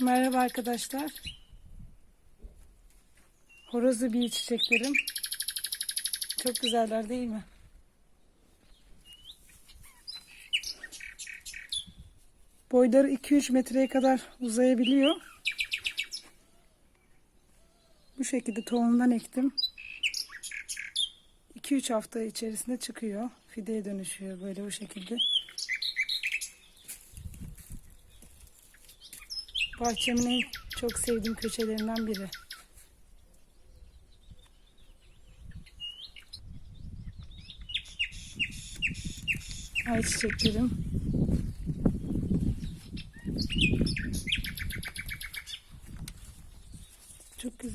Merhaba arkadaşlar. Horozlu bir çiçeklerim. Çok güzeller değil mi? Boyları 2-3 metreye kadar uzayabiliyor. Bu şekilde tohumdan ektim. 2-3 hafta içerisinde çıkıyor. Fideye dönüşüyor böyle bu şekilde. Bahçemin en çok sevdiğim köşelerinden biri. Ay çiçeklerim. Çok güzel.